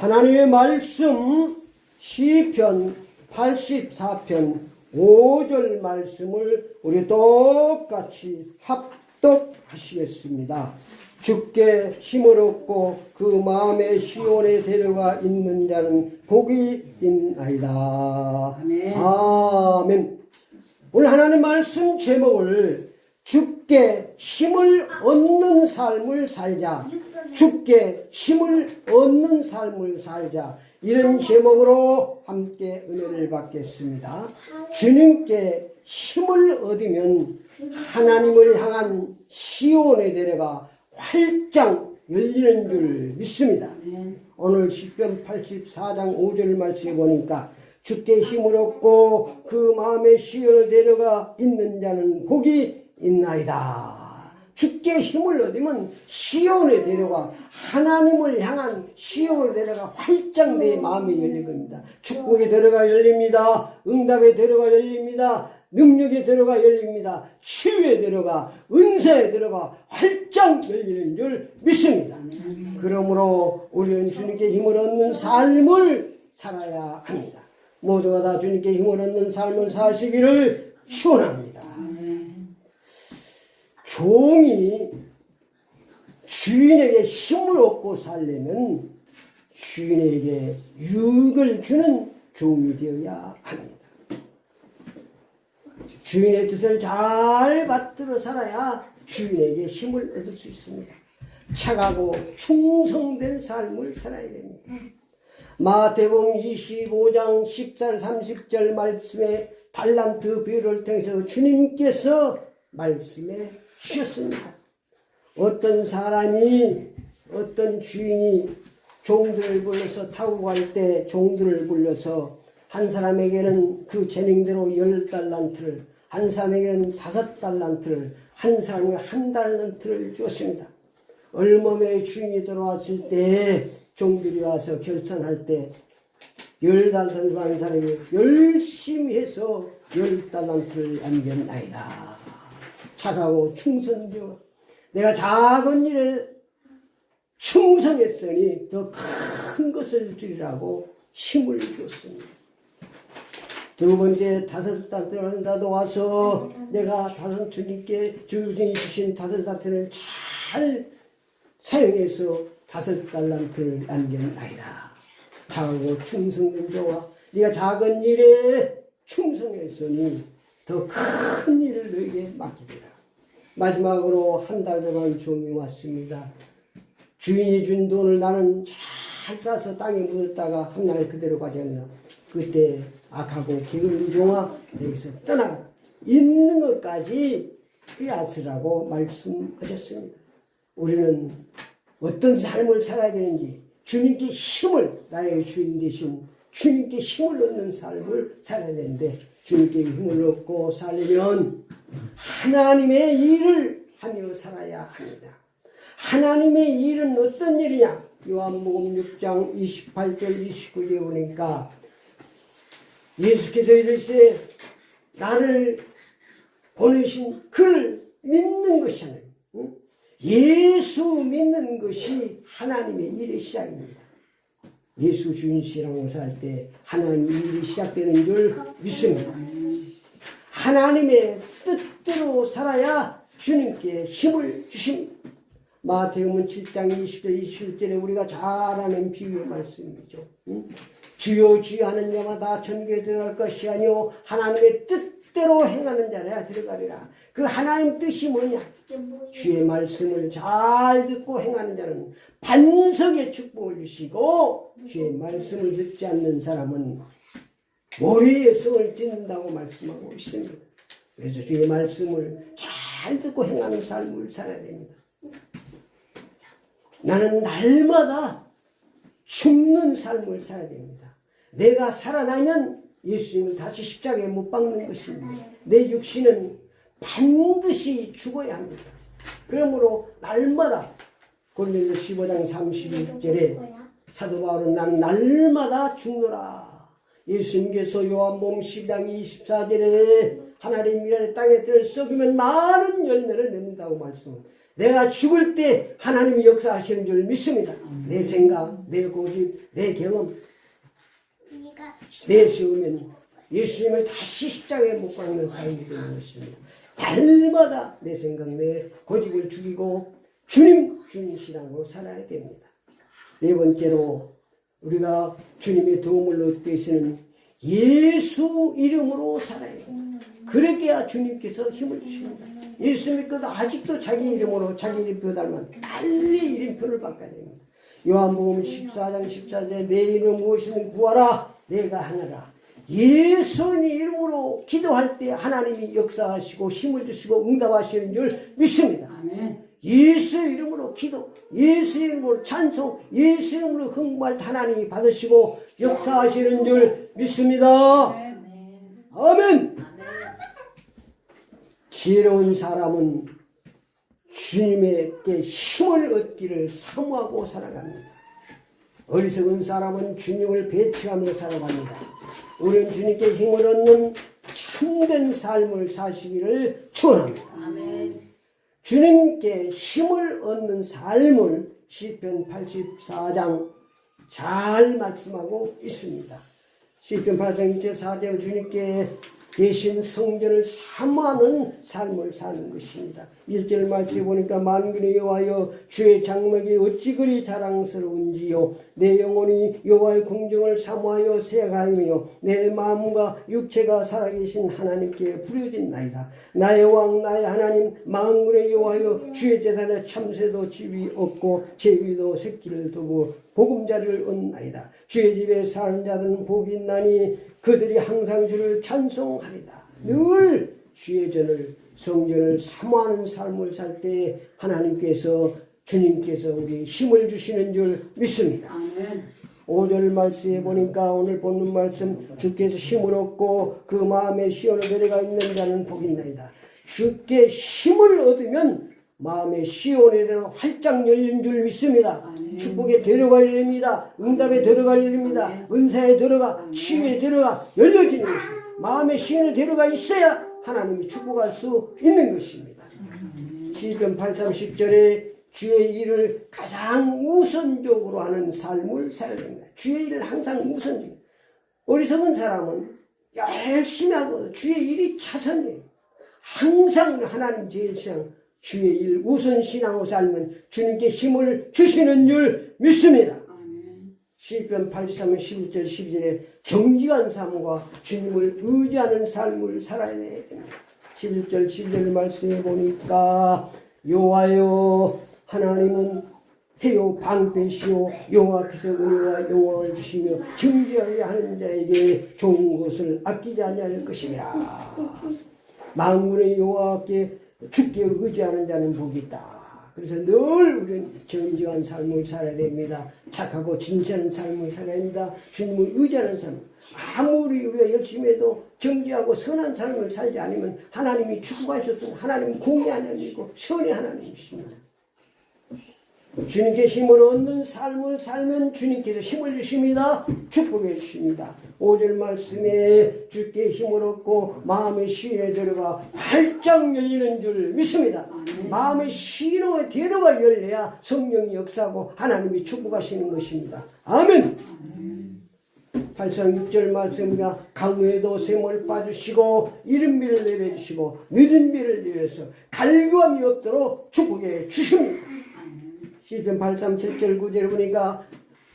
하나님의 말씀 시편 84편 5절 말씀을 우리 똑같이 합독하시겠습니다. 주께 힘을 얻고 그 마음의 시온에 데려가 있는 자는 복이 있나이다. 아멘. 아멘. 오늘 하나님 말씀 제목을 주께 힘을 얻는 삶을 살자. 주께 힘을 얻는 삶을 살자. 이런 제목으로 함께 은혜를 받겠습니다. 주님께 힘을 얻으면 하나님을 향한 시온에 데려가 활짝 열리는 줄 믿습니다. 오늘 10편 84장 5절 말씀에 보니까 주께 힘을 얻고 그 마음의 시온을 데려가 있는 자는 복이 있나이다. 주께 힘을 얻으면 시온에 데려가 하나님을 향한 시온에 데려가 활짝 내 마음이 열릴 겁니다. 축복에 데려가 열립니다. 응답에 데려가 열립니다. 능력에 데려가 열립니다. 치유에 데려가 은사에 데려가 활짝 열리는 줄 믿습니다. 그러므로 우리는 주님께 힘을 얻는 삶을 살아야 합니다. 모두가 다 주님께 힘을 얻는 삶을 사시기를 축원합니다. 종이 주인에게 힘을 얻고 살려면 주인에게 유익을 주는 종이 되어야 합니다. 주인의 뜻을 잘 받들어 살아야 주인에게 힘을 얻을 수 있습니다. 착하고 충성된 삶을 살아야 됩니다. 마태복음 25장 14, 30절 말씀에 달란트 비유를 통해서 주님께서 말씀해 주셨습니다. 어떤 사람이 어떤 주인이 종들을 불러서 타고 갈 때 종들을 불러서 한 사람에게는 그 재능대로 열 달란트를 한 사람에게는 다섯 달란트를 한 사람에게 한 달란트를 주었습니다. 얼마에 주인이 돌아왔을 때 종들이 와서 결산할 때 열 달란트 받은 사람이 열심히 해서 열 달란트를 남겼나이다. 착하고 충성되어 내가 작은 일에 충성했으니 더 큰 것을 주리라고 힘을 주었습니다. 두 번째 다섯 단트를 나도 와서 내가 다섯 주님께 주님이 주신 다섯 단트를 잘 사용해서 다섯 달란트를 남겼나이다. 작고 충성된 자와 네가 작은 일에 충성했으니 더 큰 일을. 마지막으로 한달 동안 종이 왔습니다. 주인이 준 돈을 나는 잘 싸서 땅에 묻었다가 한 날 그대로 가져갔나. 그때 악하고 게으른 종아 여기서 떠나라. 있는 것까지 빼앗으라고 말씀하셨습니다. 우리는 어떤 삶을 살아야 되는지 주님께 힘을 나의 주인 되신 주님께 힘을 얻는 삶을 살아야 되는데 주님께 힘을 얻고 살려면 하나님의 일을 하며 살아야 합니다. 하나님의 일은 어떤 일이냐? 요한복음 6장 28절 29절에 보니까 예수께서 이르시되 나를 보내신 그를 믿는. 응? 예수 믿는 것이 하나님의 일의 시작입니다. 예수 주인 신앙을 살때 하나님 일이 시작되는 줄 믿습니다. 하나님의 뜻대로 살아야 주님께 힘을 주십니다. 마태복음 7장 20절 21절에 우리가 잘 아는 비유의 말씀이죠. 응? 주요 주여 하는 자마다 천국에 들어갈 것이 아니요 하나님의 뜻대로 행하는 자라 들어가리라. 그 하나님 뜻이 뭐냐? 주의 말씀을 잘 듣고 행하는 자는 반석의 축복을 주시고 주의 말씀을 듣지 않는 사람은 모래의 성을 짓는다고 말씀하고 있습니다. 그래서 주의 말씀을 잘 듣고 행하는 삶을 살아야 됩니다. 나는 날마다 죽는 삶을 살아야 됩니다. 내가 살아나면 예수님을 다시 십자가에 못 박는 것입니다. 내 육신은 반드시 죽어야 합니다. 그러므로 날마다 골로새 15장 31절에 사도 바울은 난 날마다 죽노라. 예수님께서 요한복음 10장 24절에 하나님 미란의 땅에 들을 썩으면 많은 열매를 맺는다고 말씀. 내가 죽을 때 하나님이 역사하시는 줄 믿습니다. 내 생각, 내 고집, 내 경험, 내 세우면 예수님을 다시 십자가에 못 박는 삶이 되는 것입니다. 날마다 내 생각, 내 고집을 죽이고 주님, 신앙으로 살아야 됩니다. 네 번째로 우리가 주님의 도움을 얻기 위해서는 예수 이름으로 살아야 됩니다. 그렇게야 주님께서 힘을 주십니다. 예수 믿고도 아직도 자기 이름으로 자기 이름표 닮은 빨리 이름표를 바꿔야 됩니다. 요한복음 14장 14절에 내 이름 무엇이든 구하라 내가 하느라 예수님 이름으로 기도할 때 하나님이 역사하시고 힘을 주시고 응답하시는 줄 믿습니다. 아멘. 예수 이름으로 기도, 예수 이름으로 찬송, 예수 이름으로 흥발 하나님이 받으시고 역사하시는 줄 믿습니다. 아멘. 아멘. 지혜로운 사람은 주님에게 힘을 얻기를 사모하고 살아갑니다. 어리석은 사람은 주님을 배척하며 살아갑니다. 우리는 주님께 힘을 얻는 참된 삶을 사시기를 축원합니다. 아멘. 주님께 힘을 얻는 삶을 시편 84장 잘 말씀하고 있습니다. 시편 8장 1절 4절 주님께 계신 성전을 사모하는 삶을 사는 것입니다. 1절 말씀에 보니까 만군의 여호와여 주의 장막이 어찌 그리 자랑스러운지요? 내 영혼이 여호와의 궁정을 사모하여 새가하며 내 마음과 육체가 살아계신 하나님께 부려진 나이다. 나의 왕 나의 하나님 만군의 여호와여 주의 재단에 참새도 집이 없고 제비도 새끼를 두고 보금자리를 얻나이다. 주의 집에 사는 자들은 복이 있나니 그들이 항상 주를 찬송하리다 늘 주의 전을 성전을 사모하는 삶을 살 때 하나님께서 주님께서 우리 힘을 주시는 줄 믿습니다. 아멘. 5절 말씀에 보니까 오늘 본문 말씀 주께서 힘을 얻고 그 마음에 시온을 데려가 있는 자는 복있나이다. 주께 힘을 얻으면 마음에 시온에 대로 활짝 열린 줄 믿습니다. 아멘. 축복에 들어갈 일입니다. 응답에 들어갈 일입니다. 은사에 들어가 치유에 들어가 열려지는 것입니다. 마음에 시온에 들어가 있어야 하나님이 축복할 수 있는 것입니다. 시편 8, 30절에 주의 일을 가장 우선적으로 하는 삶을 살아야 됩니다. 주의 일을 항상 우선적. 어리석은 사람은 열심히 하고 주의 일이 차선이에요. 항상 하나님 제일 신앙, 주의 일 우선 신앙으로 살면 주님께 힘을 주시는 줄 믿습니다. 시편 83편 11절 12절에 정직한 삶과 주님을 의지하는 삶을 살아야 됩니다. 11절 12절 말씀해 보니까 여호와여 하나님은 해요 방패시오 여호와께서 은혜와 영광을 주시며 증지하게 하는 자에게 좋은 것을 아끼지 아니할 것이니라. 만군의 여호와께 죽게 의지하는 자는 복이 있다. 그래서 늘 우리는 정직한 삶을 살아야 됩니다. 착하고 진실한 삶을 살아야 합니다. 주님을 의지하는 삶. 아무리 우리가 열심히 해도 정직하고 선한 삶을 살지 않으면 하나님이 축복하셨던 하나님 공의 하나님이고 선의 하나님이십니다. 주님께 힘을 얻는 삶을 살면 주님께서 힘을 주십니다. 축복해 주십니다. 5절 말씀에 주께 힘을 얻고 마음의 시인에 들어가 활짝 열리는 줄 믿습니다. 마음의 시인에 들어가 열려야 성령이 역사하고 하나님이 축복하시는 것입니다. 아멘. 8장 6절 말씀이가 강우에도 샘을 빠주시고 이른비를 내려주시고 늦은 비를 내려서 갈구함이 없도록 축복해 주십니다. 시편 83, 7절 9절 보니까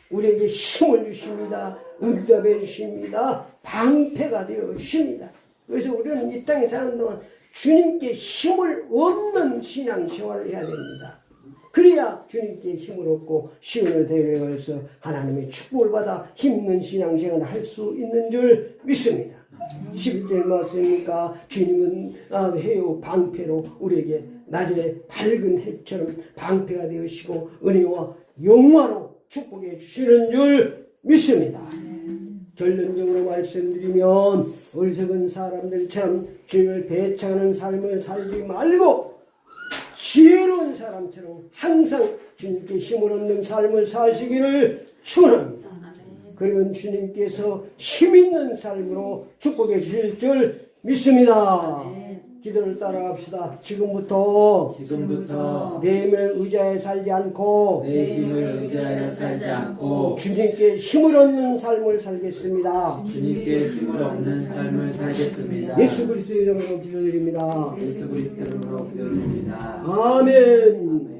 우리에게 힘을 주십니다. 응답해 주십니다. 방패가 되어 주십니다. 그래서 우리는 이 땅에 사는 동안 주님께 힘을 얻는 신앙 생활을 해야 됩니다. 그래야 주님께 힘을 얻고 시온을 데려가서 하나님의 축복을 받아 힘있는 신앙생활을 할 수 있는 줄 믿습니다. 11절 말씀이니까 주님은 아, 해요 방패로 우리에게 낮에 밝은 해처럼 방패가 되으시고 은혜와 영화로 축복해 주시는 줄 믿습니다. 결론적으로 말씀드리면 어리석은 사람들처럼 주님을 배척하는 삶을 살지 말고 지혜로운 사람처럼 항상 주님께 힘을 얻는 삶을 사시기를 축원합니다. 그러면 주님께서 힘 있는 삶으로 축복해 주실 줄 믿습니다. 기도를 따라갑시다. 지금부터 지금부터 내 힘을 의지하여 살지 않고 내 힘을 의지하여 살지 않고 주님께 힘을 얻는 삶을 살겠습니다. 주님께 힘을 얻는 삶을 살겠습니다. 예수 그리스도 이름으로 기도드립니다. 예수 그리스도로 기도드립니다. 아멘.